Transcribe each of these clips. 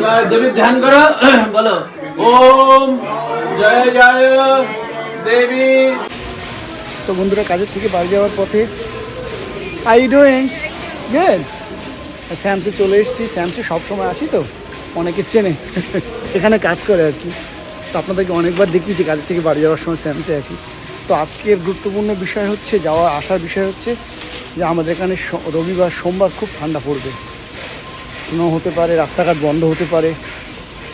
ধ্যান করো, বলো। ওম, জয় জয়, দেবী। তো বন্ধুরা, কাজের থেকে বাড়ি যাওয়ার পথে আই ডুইং গুড স্যামসে চলে এসেছি। স্যামসে সবসময় আসি তো, অনেকে চেনে। এখানে কাজ করে আর কি। তো আপনাদেরকে অনেকবার দেখিয়েছি, কাজের থেকে বাড়ি যাওয়ার সময় স্যামসে আসি। তো আজকের গুরুত্বপূর্ণ বিষয় হচ্ছে, যাওয়া, আসার বিষয় হচ্ছে যে আমাদের এখানে রবিবার, সোমবার খুব ঠান্ডা পড়বে। স্নো হতে পারে, রাস্তাঘাট বন্ধ হতে পারে,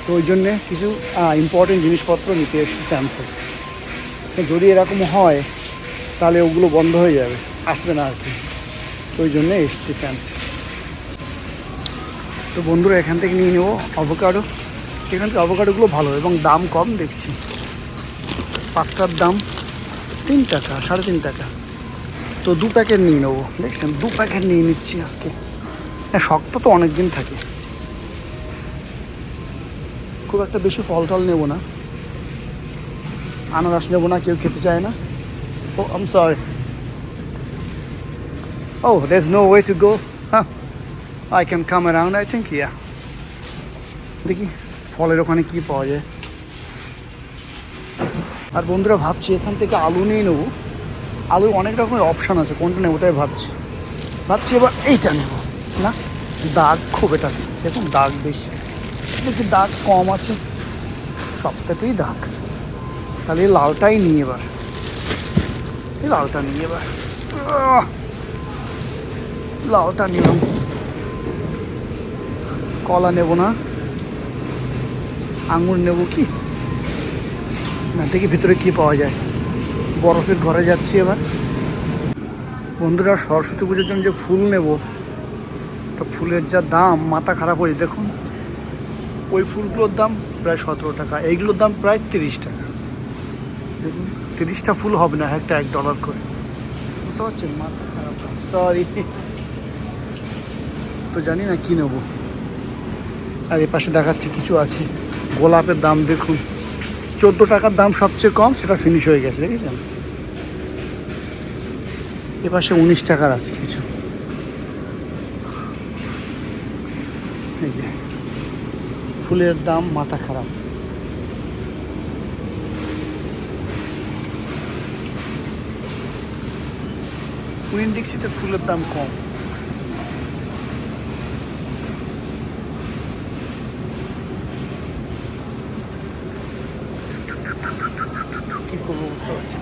তো ওই জন্যে কিছু ইম্পর্টেন্ট জিনিসপত্র নিতে এসেছি স্যামসে যদি এরকম হয়, তাহলে ওগুলো বন্ধ হয়ে যাবে, আসবে না আর কি। তো ওই জন্যে এসছি স্যামসে তো বন্ধুরা, এখান থেকে নিয়ে নেব এখান থেকে অ্যাভোকাডোগুলো ভালো, এবং দাম কম দেখছি। পাঁচটার দাম তিন টাকা, সাড়ে তিন টাকা। তো দু প্যাকেট নিয়ে নেব, দেখছেন? দু প্যাকেট নিয়ে নিচ্ছি আজকে। শক্ত তো অনেক দিন থাকে। খুব একটা বেশি ফল টল নেব না। আনারস নেব না, কেউ খেতে চায় না। Oh I'm sorry O there no way to go হ্যাঁ I can come around I think yeah দেখি, ফলের ওখানে কি পাওয়া যায়। আর বন্ধুরা, ভাবছি এখান থেকে আলু নিয়ে নেব। আলুর অনেক রকমের অপশান আছে, কোনটা নেব ওটাই ভাবছি। ভাবছি এবার এইটা নেব। না, দাগ খুব এটা দেখুন, দাগ বেশি দেখি দাগ কম আছে, সবটাতেই দাগ। তাহলে লালটাই নিই এবার। এই লালটা নিই এবার! লালটা নিলাম। কলা নেব না। আঙুর নেব কি? না, দেখি ভিতরে কি পাওয়া যায়। বরফের ঘরে যাচ্ছি এবার। বন্ধুরা, সরস্বতী পুজোর জন্য যে ফুল নেব তো ফুলের যা দাম, মাথা খারাপ হয়ে দেখুন, ওই ফুলগুলোর দাম প্রায় সতেরো টাকা, এইগুলোর দাম প্রায় তিরিশ টাকা। দেখুন, তিরিশটা ফুল হবে না, একটা এক ডলার করে। বুঝতে পারছেন? মাথা খারাপ সরি তো জানি না কি নেব। আর এ পাশে দেখাচ্ছি, কিছু আছে। গোলাপের দাম দেখুন, চোদ্দ টাকার দাম সবচেয়ে কম, সেটা ফিনিশ হয়ে গেছে, দেখেছেন? এ পাশে উনিশ টাকার আছে কিছু। এই যে, ফুলের দাম মাথা খারাপ। কুইন ডিক্সিতে ফুলের দাম কম। কি করব বুঝতে পারছি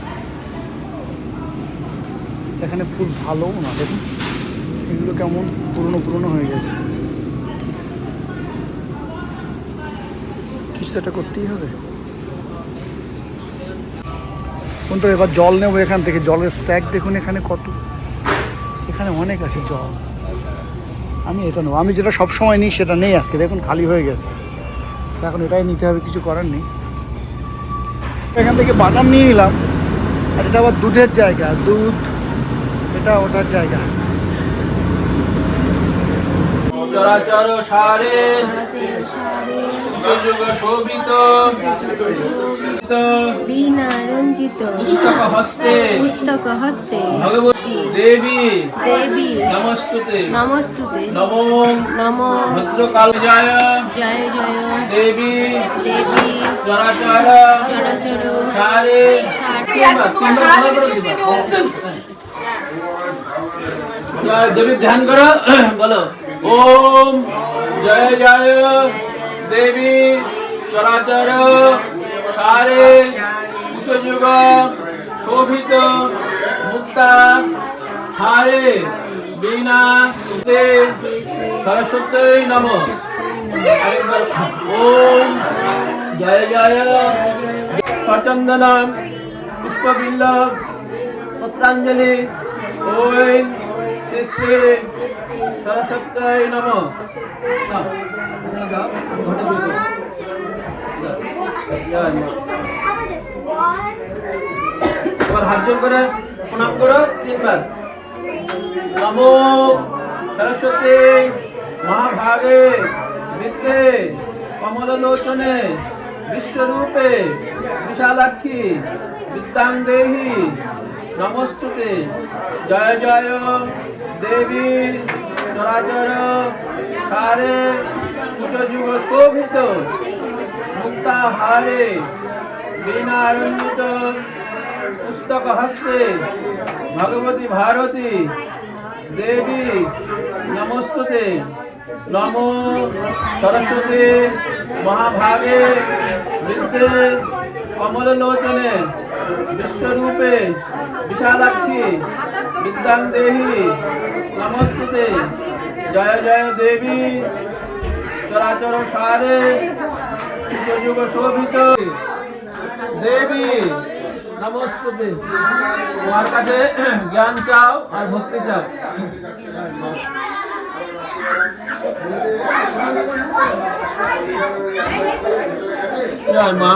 এখানে ফুল ভালোও না, দেখুন। এগুলো কেমন পুরনো পুরনো হয়ে গেছে। তো একটা করতেই হবে। কিন্তু এবার জল নেব এখান থেকে। জলের স্ট্যাক দেখুন এখানে কত। এখানে অনেক আছে জল। আমি এটা নেব। আমি যেটা সব সময় নিই সেটা নেই আজকে। দেখুন খালি হয়ে গেছে। এখন এটাই নিতে হবে কিছু করার নেই। এখান থেকে বাটার নিয়ে নিলাম। আর এটা আবার দুধের জায়গা। দুধ এটা ওটার জায়গা। চরাচর সারে। যুগ শোভিত বীণা রঞ্জিত পুস্তক হস্তে পুস্তক হস্তে ভগবতী দেবী। দেবী। নমস্তুতে। নমস্তুতে। নমো। নম। ভদ্রকাল জয়। জয় জয়। দেবী। দেবী। চরাচর। চরাচর। সারে। দেবী ধ্যান করো। বলো। ওম। জয় জয়। দেবী চরাচর সারে যুগ শোভিত মুক্তা হারে বীণা সরস্বতী নম ওম জয় জয় সচন্দন পুষ্পবিল্লভ পত্রাঞ্জলি ওই শ্রী শ্রী সরস্বতী নম। হাত জোর করে প্রণাম করো তিনবার। নমো সরস্বতী মহাভাগে বিদ্যে কমললোচনে বিশ্বরূপে বিশালাক্ষী বিদ্যাং দেহি নমস্তুতে। জয় জয় দেবী চরাচর সারে যুগ শোভিত মুক্তাহারে বীণারঞ্জিত পুস্তক হস্তে, ভগবতী ভারতী, দেবী, নমস্তুতে, নমো সরস্বতী, মহাভাগে বিদ্যে কমললোচনে বিশ্বরূপে, বিশালাক্ষী বিদ্যাং দেহি, নমস্তুতে। জয় জয় দেবী। চরাচর সারে যুগ শোভিত। দেবী, নমস্তুতে। তোমার কাছে জ্ঞান চাও আর ভক্তি চাও। মা।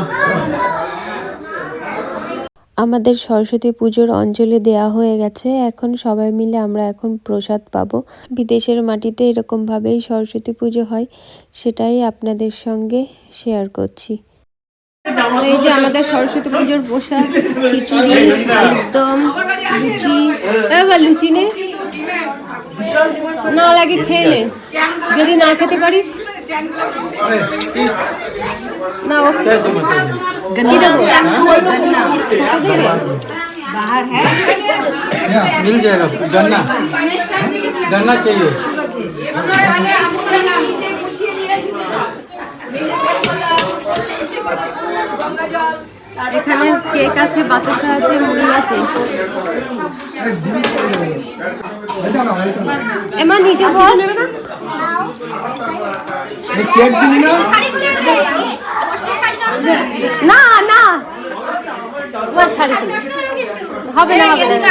আমাদের সরস্বতী পুজোর অঞ্জলি দেয়া হয়ে গেছে। এখন সবাই মিলে আমরা এখন প্রসাদ পাবো। বিদেশের মাটিতে এরকমভাবেই সরস্বতী পুজো হয়, সেটাই আপনাদের সঙ্গে শেয়ার করছি। এই যে আমাদের সরস্বতী পুজোর প্রসাদ, খিচুড়ি, একদম লুচি। এবার লুচি নে। না লাগে খেয়ে নে। যদি না খেতে পারিস। না ও কি দেবো मिल जाएगा गन्ना गन्ना चाहिए এখানে কেক আছে বাতাসা আছে মুড়ি আছে এমা নিচে বল কেক দিবি না? না না। তোমার শাড়ি হবে না হবে না।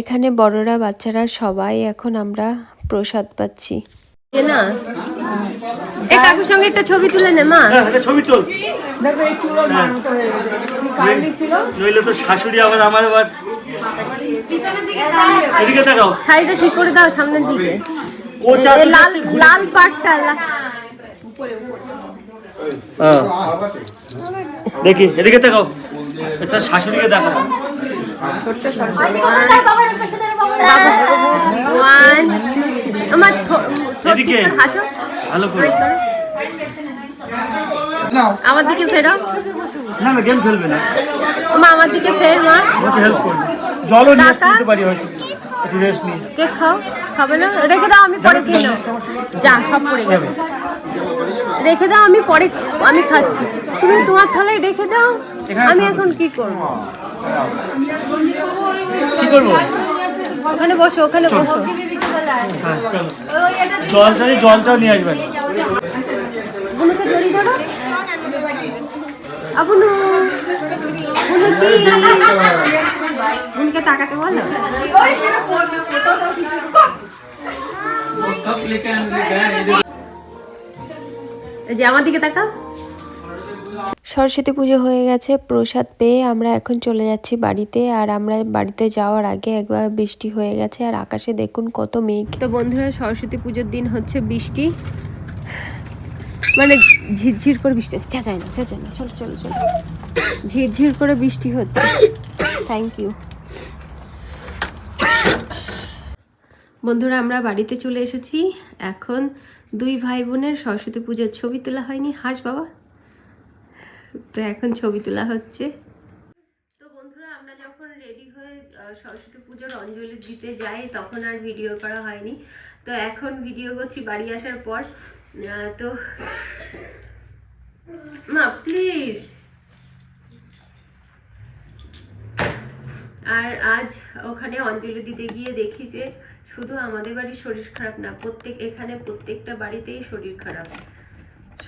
এখানে বড়রা বাচ্চারা সবাই এখন আমরা প্রসাদ পাচ্ছি। না। এ কাকুর সঙ্গে একটা ছবি তুলে নে মা। ছবি তোল। দেখো এই চুলো মানত হয়ে গেছে। ছিল? নইলে তো শাশুড়ি আবার আমার আবার এদিকে দেখাও শাড়িটা ঠিক করে দাও সামনের দিকে। লাল লাল পাটটা হ্যাঁ। দেখি এদিকে দেখাও এটা শাশুড়িকে দেখাও। আমার এদিকে। ভালো করে। আমার দিকে ফেরো। না না গেম খেলবে না। মা আমার দিকে ফের মা। হেল্প করবে। জলও নিয়ে আসতে পারি হয়তো। একটু রেস্ট নিই কেক খাও? খাবে না? রেখে দাও আমি পরে খেয়ে নেব। যা সব পড়ে গেছে। রেখে দাও আমি পরে আমি খাচ্ছি। তুমি তোমার থালায় রেখে দাও আমি এখন কি করব? কি করব? ওখানে বসো ওখানে বসো। হ্যাঁ জলটা নিয়ে জলটাও নিয়ে আসবেন। বুনুকে জড়ি ধরো। আবুনু। বুনুচি বুনুকে তাকাতে বলো। এই যে। আমার দিকে তাকাও। সরস্বতী পুজো হয়ে গেছে প্রসাদ পেয়ে আমরা এখন চলে যাচ্ছি বাড়িতে আর আমরা বাড়িতে যাওয়ার আগে একবার বৃষ্টি হয়ে গেছে আর আকাশে দেখুন কত মেঘ। তো বন্ধুরা সরস্বতী পুজোর দিন হচ্ছে বৃষ্টি। মানে ঝিরঝির করে বৃষ্টি হচ্ছে। চাচাই না চাচাই না চলো চলো চলো। ঝিরঝির করে বৃষ্টি হচ্ছে। থ্যাংক ইউ বন্ধুরা, আমরা বাড়িতে চলে এসেছি। এখন দুই ভাই বোনের সরস্বতী পুজোর ছবি তোলা হয়নি। হাস বাবা। তো এখন ছবি তোলা হচ্ছে। তো বন্ধুরা, আমরা যখন রেডি হয়ে সরস্বতী পুজোর অঞ্জলি দিতে যাই, তখন আর ভিডিও করা হয়নি। তো এখন ভিডিও করছি বাড়ি আসার পর। তো মা প্লিজ আর আজ ওখানে অঞ্জলি দিতে গিয়ে দেখি যে শুধু আমাদের বাড়ির শরীর খারাপ না, প্রত্যেক, এখানে প্রত্যেকটা বাড়িতেই শরীর খারাপ।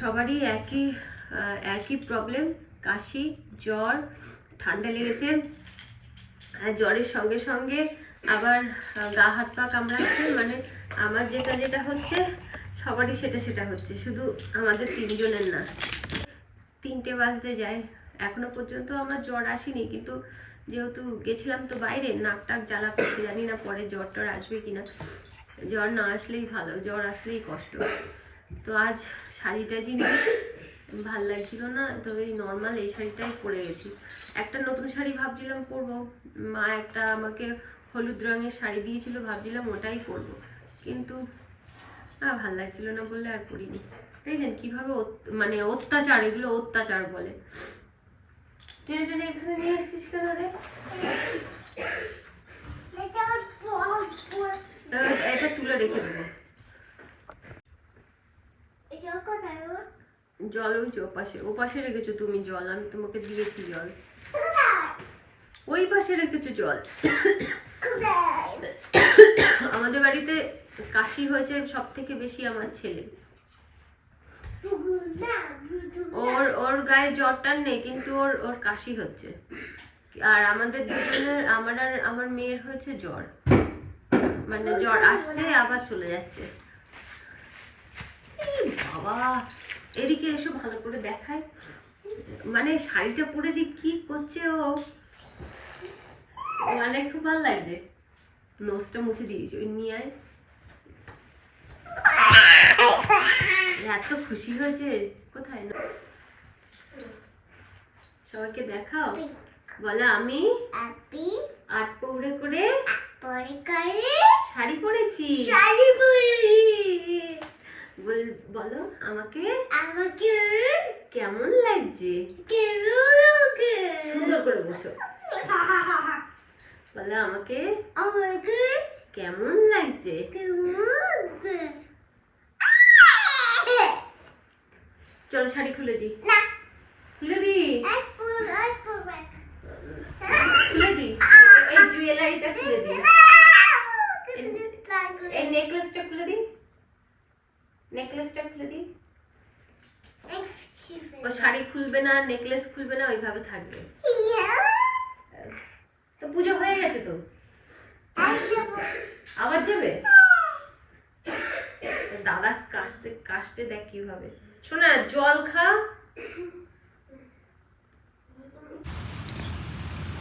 সবারই একই একই প্রবলেম কাশি, জ্বর, ঠান্ডা লেগেছে। জ্বরের সঙ্গে সঙ্গে আবার গা হাত পা কামড়াচ্ছে মানে আমার যেটা যেটা হচ্ছে, সবারই সেটা সেটা হচ্ছে। শুধু আমাদের তিনজনের না। তিনটে বাজতে যায়। এখনও পর্যন্ত আমার জ্বর আসেনি, কিন্তু যেহেতু গেছিলাম তো বাইরে, নাক টাক জ্বালা করছে, জানি না পরে জ্বর টর আসবে কিনা। জ্বর না আসলেই ভালো, জ্বর আসলেই কষ্ট। তো আজ শাড়িটা টাজি নিয়ে ভালো লাগছিল না তো এই নর্মাল এই শাড়িটাই পরে গেছি। একটা নতুন শাড়ি ভাবছিলাম পরবো, মা একটা আমাকে হলুদ রঙের শাড়ি দিয়েছিল, ভাবছিলাম ওটাই পরবো। কিন্তু আর ভালো লাগছিল না বললে আর পড়িনি দেখছেন কীভাবে মানে অত্যাচার, এগুলো অত্যাচার বলে। টেনে টেনে এখানে নিয়ে এসেছিস কেন রে? এটা তুলে রেখে দেবো। জল ওই যে ওপাশে ওপাশে রেখেছো তুমি জল আমি তোমাকে দিয়েছি জল। ওই পাশে রেখেছো জল। আমাদের বাড়িতে কাশি হয়েছে সব থেকে বেশি আমার ছেলে। ওর ওর গায়ে জ্বরটার নেই, কিন্তু ওর ওর কাশি হচ্ছে। আর আমাদের দুজনের, আমার আর আমার মেয়ের হয়েছে জ্বর। মানে জ্বর আসছে, আবার চলে যাচ্ছে। বাবা, এদিকে এসো ভালো করে দেখায় মানে শাড়িটা পরে যে কি করছে ও? মানে খুব ভালো লাগছে। নোজটা মুছে দিয়েছি, ওই নিয়ে আয়। এত খুশি হয়েছে কোথায় না? সবাইকে দেখাও। বলো আমি আট পৌড়ে করে শাড়ি পরেছি। বল- বলো আমাকে আমাকে কেমন লাগছে? কেন সুন্দর করে বসো। বলো আমাকে আমাকে কেমন লাগছে? কেমন চলো শাড়ি খুলে দি। খুলে দি? খুলে দি? এই জুয়েলারিটা খুলে দি। এই নেকলেসটা খুলে দি? নেকলেসটা খুলে দি? ও শাড়ি খুলবে না নেকলেস খুলবে না ওইভাবে থাকবে। তো পুজো হয়ে গেছে তো? আবার যাবে? দাদা কাশতে কাশতে দেখ কীভাবে। শোনা, জল খা।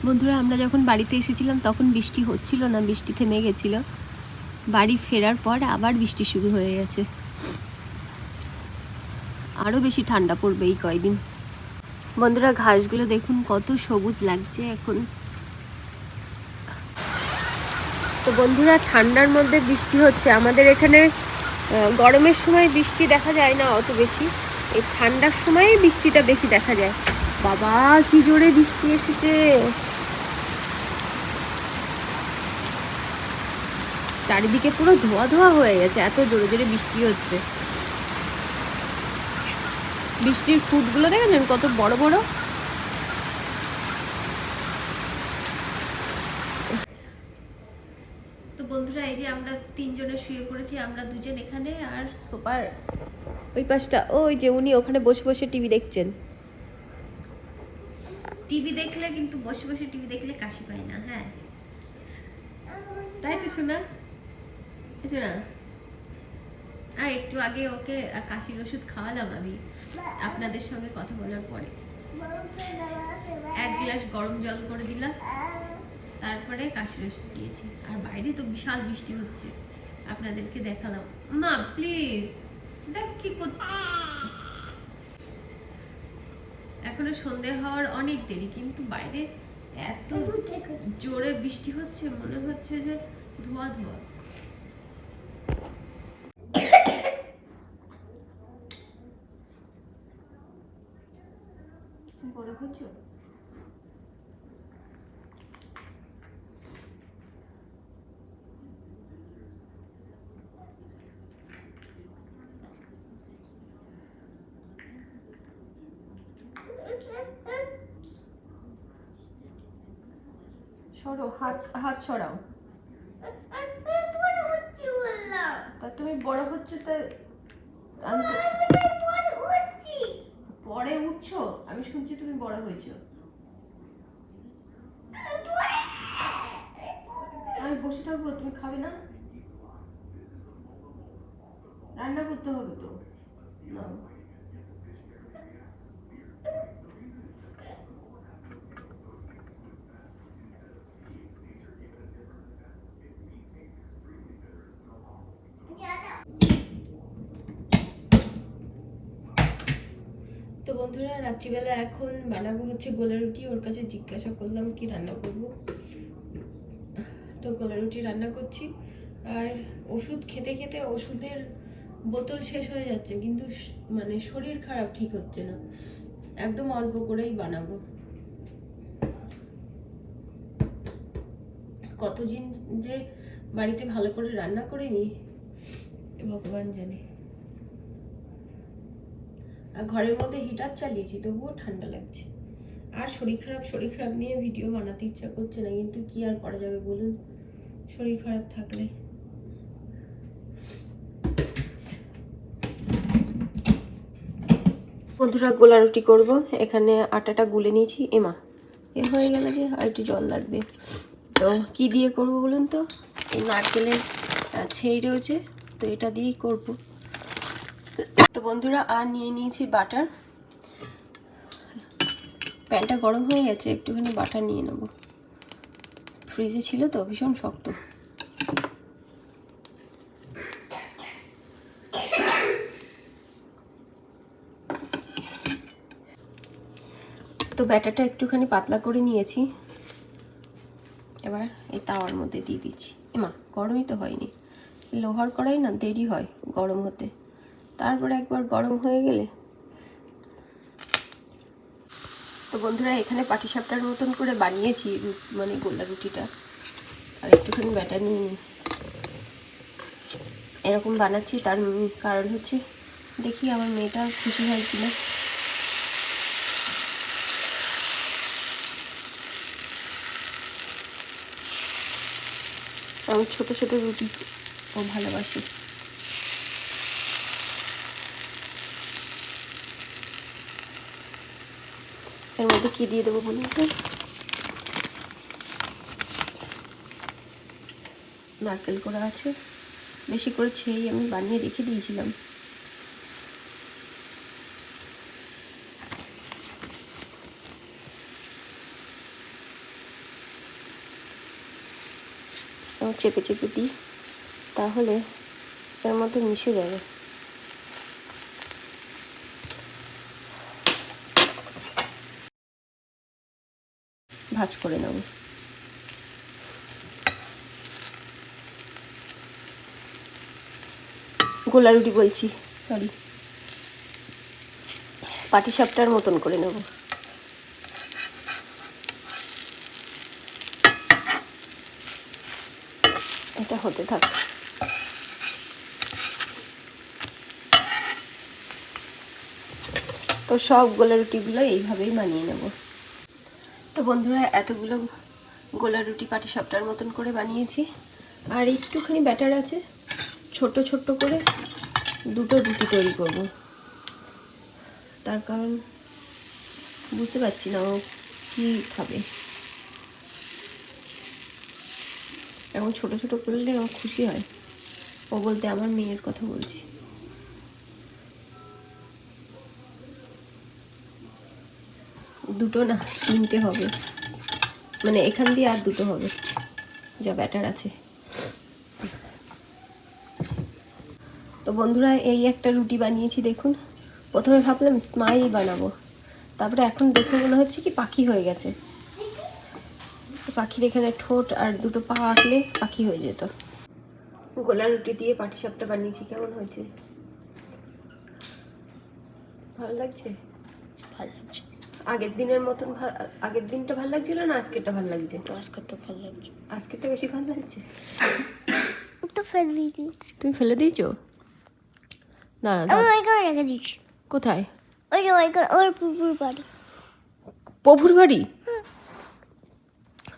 বন্ধুরা, আমরা যখন বাড়িতে এসেছিলাম, তখন বৃষ্টি হচ্ছিল না, বৃষ্টি থেমে গেছিল। বাড়ি ফেরার পর আবার বৃষ্টি শুরু হয়ে গেছে। আরও বেশি ঠান্ডা পড়বে এই কয়দিন। বন্ধুরা, ঘাসগুলো দেখুন, কত সবুজ লাগছে এখন। তো বন্ধুরা, ঠান্ডার মধ্যে বৃষ্টি হচ্ছে। আমাদের এখানে গরমের সময় বৃষ্টি দেখা যায় না অত বেশি। এই ঠান্ডার সময় বৃষ্টিটা বেশি দেখা যায়। বাবা, কি জোরে বৃষ্টি এসেছে। চারিদিকে পুরো ধোয়া ধোয়া হয়ে গেছে, এত জোরে জোরে বৃষ্টি হচ্ছে। বৃষ্টির ফুটগুলো দেখেছেন কত বড় বড় তো বন্ধুরা এই যে আমরা তিনজনে শুয়ে পড়েছি আমরা দুজন এখানে আর সোপার। ওই পাশটা ওই যে উনি ওখানে বসে বসে টিভি দেখছেন। টিভি দেখলে কিন্তু বসে বসে টিভি দেখলে কাশি পায় না হ্যাঁ। তাই তো শোনা? শোনা। আর একটু আগে ওকে কাশির ওষুধ খাওয়ালাম আমি আপনাদের সঙ্গে কথা বলার পরে। এক গ্লাস গরম জল করে দিলাম। তারপরে কাশির ওষুধ দিয়েছি। আর বাইরে তো বিশাল বৃষ্টি হচ্ছে। আপনাদেরকে দেখালাম। মা প্লিজ দেখ কি এখনও সন্ধে হওয়ার অনেক দেরি, কিন্তু বাইরে এত জোরে বৃষ্টি হচ্ছে, মনে হচ্ছে যে ধোয়া ধোয়া। বড় হচ্ছো সরো, হাত হাত সরাও। তা তুমি বড় হচ্ছে, তা পরে উঠছো? আমি শুনছি তুমি বড় হয়েছো। আমি বসে থাকব, তুমি খাবে না? রান্না করতে হবে তো। না তো বন্ধুরা রাত্রিবেলা এখন বানাবো হচ্ছে গোলা রুটি, ওর কাছে জিজ্ঞাসা করলাম কি রান্না করব। তো গোলা রুটি রান্না করছি। আর ওষুধ খেতে খেতে ওষুধের বোতল শেষ হয়ে যাচ্ছে, কিন্তু মানে শরীর খারাপ ঠিক হচ্ছে না। একদম অল্প করেই বানাবো। কতদিন যে বাড়িতে ভালো করে রান্না করিনি ভগবান জানে। ঘরের মধ্যে হিটার চালিয়েছি, তবুও ঠান্ডা লাগছে। আর শরীর খারাপ শরীর খারাপ নিয়ে ভিডিও বানাতে ইচ্ছা করছে না, কিন্তু কি আর করা যাবে বলুন? শরীর খারাপ থাকলে। বন্ধুরা, গোলা রুটি করব। এখানে আটাটা গুলে নিয়েছি। এমা, এ হয়ে গেল যে আর একটু জল লাগবে। তো কি দিয়ে করব বলুন তো? এই নারকেলের ছেই রয়েছে, তো এটা দিয়েই করব। তো বন্ধুরা, আর নিয়ে নিয়েছি বাটার। প্যানটা গরম হয়ে গেছে, একটুখানি বাটার নিয়ে নেব। ফ্রিজে ছিল তো, ভীষণ শক্ত। তো ব্যাটারটা একটুখানি পাতলা করে নিয়েছি। এবার এই তাওয়ার মধ্যে দিয়ে দিচ্ছি। এমা গরমই তো হয়নি। লোহার কড়াই না, দেরি হয় গরম হতে। তারপরে একবার গরম হয়ে গেলে? তো বন্ধুরা, এখানে পাটিসাপটার মতন করে বানিয়েছি মানে গোলা রুটিটা। আর একটুখানি ব্যাটার নিয়ে এরকম বানাচ্ছি, তার কারণ হচ্ছে দেখি আমার মেয়েটা খুশি হয় কিনা। আমি ছোট ছোট রুটি ও ভালোবাসি। এর মধ্যে কি দিয়ে দেবো বলুন তো? নারকেল করা আছে। বেশি করে ছেই আমি বানিয়ে রেখে দিয়েছিলাম। চেপে চেপে দিই। তাহলে এর মধ্যে মিশে যাবে ভাজ করে নেব। গোলা রুটি বলছি সরি পাটি সাপটার মতন করে নেব। এটা হতে থাক। তো সব গোলা রুটিগুলো এইভাবেই মানিয়ে নেব। তো বন্ধুরা, এতগুলো গোলা রুটি পাটি সাপটার মতন করে বানিয়েছি। আর একটুখানি ব্যাটার আছে ছোট ছোট করে দুটো রুটি তৈরি করব। তার কারণ বুঝতে পারছি না ও কী খাবে। এখন ছোট ছোট করলে আমার খুশি হয়। ও বলতে আমার মেয়ের কথা বলছি। দুটো না, তিনটে হবে। মানে এখান দিয়ে আর দুটো হবে। যা ব্যাটার আছে। তো বন্ধুরা, এই একটা রুটি বানিয়েছি, দেখুন। প্রথমে ভাবলাম স্মাইল বানাবো। তারপরে এখন দেখে মনে হচ্ছে কি পাখি হয়ে গেছে। পাখির এখানে ঠোঁট আর দুটো পা আঁকলে পাখি হয়ে যেত। গোলা রুটি দিয়ে পাটিসাপটা বানিয়েছি, কেমন হয়েছে? ভালো লাগছে? ভালো লাগছে। আগের দিনের মতন ভা- আগের দিনটা ভালো লাগছিল না আজকেরটা ভালো লাগছে? আজকে তো ভালো লাগছে। আজকেরটা বেশি ভালো লাগছে? তো ফেলে দিয়েছি। তুমি ফেলে দিয়েছ। ওইখানে রেখে দিয়েছি। কোথায়? ওই যে ওইখানে ওর পুকুর বাড়ি। প্রভুর বাড়ি?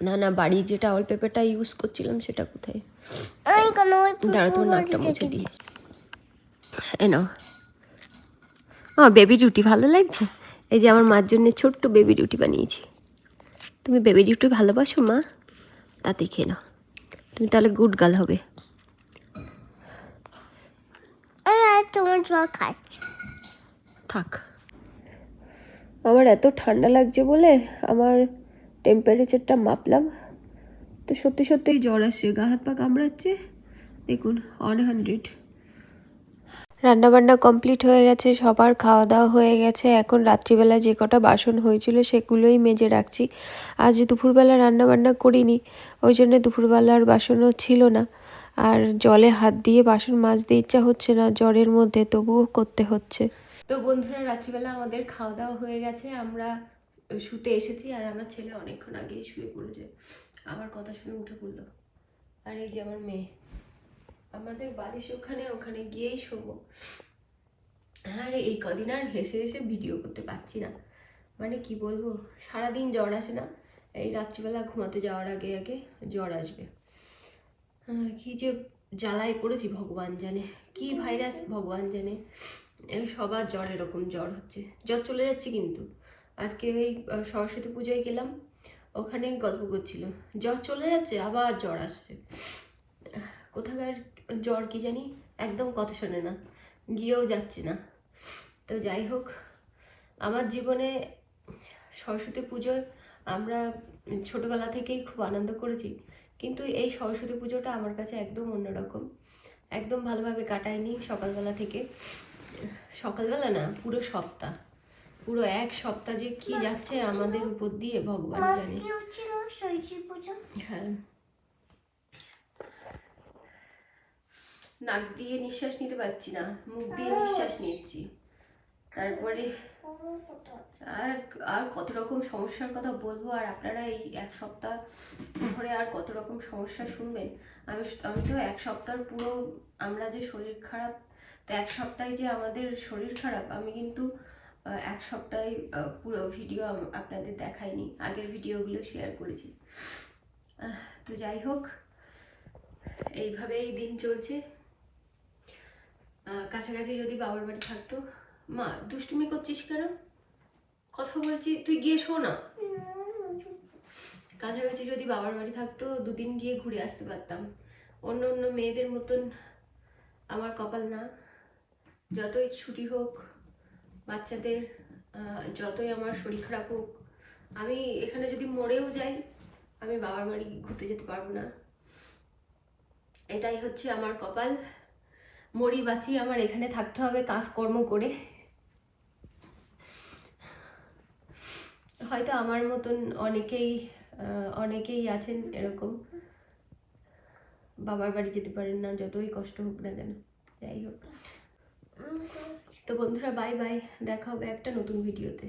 না না বাড়ি যেটা অল পেপারটা ইউজ করছিলাম সেটা কোথায়? ওই দাঁড়া তোমার নাকটা মুছে দিই। এ নাও। আমার বেবি রুটি ভালো লাগছে? এই যে আমার মার জন্য ছোট্ট বেবি রুটি বানিয়েছি। তুমি বেবি রুটি ভালোবাসো মা? তাতেই খেয়ে নাও। তুমি তাহলে গুড গার্ল হবে। আমি আর তোমার জল খাচ্ছি। থাক। আমার এত ঠান্ডা লাগছে বলে আমার টেম্পারেচারটা মাপলাম। তো সত্যি সত্যিই জ্বর আসছে গা হাত পা কামড়াচ্ছে। দেখুন ওয়ান হান্ড্রেড রান্নাবান্না কমপ্লিট হয়ে গেছে, সবার খাওয়া দাওয়া হয়ে গেছে। এখন রাত্রিবেলা যে কটা বাসন হয়েছিল সেগুলোই মেজে রাখছি। আজ দুপুরবেলা রান্নাবান্না করিনি, ওই জন্য দুপুরবেলার বাসনও ছিল না। আর জলে হাত দিয়ে বাসন মাজতে ইচ্ছা হচ্ছে না, জ্বরের মধ্যে তবুও করতে হচ্ছে। তো বন্ধুরা, রাত্রিবেলা আমাদের খাওয়া দাওয়া হয়ে গেছে। আমরা শুতে এসেছি আর আমার ছেলে অনেকক্ষণ আগেই শুয়ে পড়েছে। আমার কথা শুনে উঠে পড়ল। আর এই যে আমার মেয়ে। আমাদের বালিশ ওখানে ওখানে গিয়েই শোবো আর, এই কদিন আর হেসে হেসে ভিডিও করতে পারছি না। মানে কি বলব, সারাদিন জ্বর আসে না। এই রাত্রিবেলা ঘুমাতে যাওয়ার আগে আগে জ্বর আসবে। কি যে জ্বালায় পড়েছি ভগবান জানে। কি ভাইরাস ভগবান জানে। সবার জ্বর এরকম জ্বর হচ্ছে। জ্বর চলে যাচ্ছে কিন্তু। আজকে ওই সরস্বতী পুজোয় গেলাম। ওখানে গল্প করছিল। জ্বর চলে যাচ্ছে, আবার জ্বর আসছে। কোথাকার জ্বর কি জানি একদম কথা শোনে না গিয়েও যাচ্ছে না। তো যাই হোক আমার জীবনে সরস্বতী পুজোয় আমরা ছোটবেলা থেকেই খুব আনন্দ করেছি কিন্তু এই সরস্বতী পুজোটা আমার কাছে একদম অন্যরকম। একদম ভালোভাবে কাটায়নি সকালবেলা থেকে। সকালবেলা না পুরো সপ্তাহ পুরো এক সপ্তাহ যে কি যাচ্ছে আমাদের উপর দিয়ে ভগবান জানে। হ্যাঁ। নাক দিয়ে নিঃশ্বাস নিতে পারছি না মুখ দিয়ে নিঃশ্বাস নিচ্ছি। তারপরে আর আর কত রকম সমস্যার কথা বলব? আর আপনারা এই এক সপ্তাহ ধরে আর কত রকম সমস্যা শুনবেন? আমি আমি তো এক সপ্তাহ পুরো আমরা যে শরীর খারাপ তো এক সপ্তাহে যে আমাদের শরীর খারাপ আমি কিন্তু এক সপ্তাহে পুরো ভিডিও আপনাদের দেখাইনি আগের ভিডিওগুলো শেয়ার করেছি। তো যাই হোক এইভাবেই দিন চলছে। কাছাকাছি যদি বাবার বাড়ি থাকতো, মা, দুষ্টুমি করছিস কেন? কথা বলছি, তুই গিয়ে শো না। কাছাকাছি যদি বাবার বাড়ি থাকতো, দুদিন গিয়ে ঘুরে আসতে পারতাম। অন্য অন্য মেয়েদের মতন আমার কপাল না। যতই ছুটি হোক, বাচ্চাদের যতই আমার শরীর খারাপ হোক, আমি এখানে যদি মরেও যাই, আমি বাবার বাড়ি ঘুরতে যেতে পারব না। এটাই হচ্ছে আমার কপাল। মরি বাঁচি আমার এখানে থাকতে হবে কাজকর্ম করে। হয়তো আমার মতন অনেকেই অনেকেই আছেন এরকম। বাবার বাড়ি যেতে পারেন না যতই কষ্ট হোক না কেন যাই হোক। তো বন্ধুরা বাই বাই দেখা হবে একটা নতুন ভিডিওতে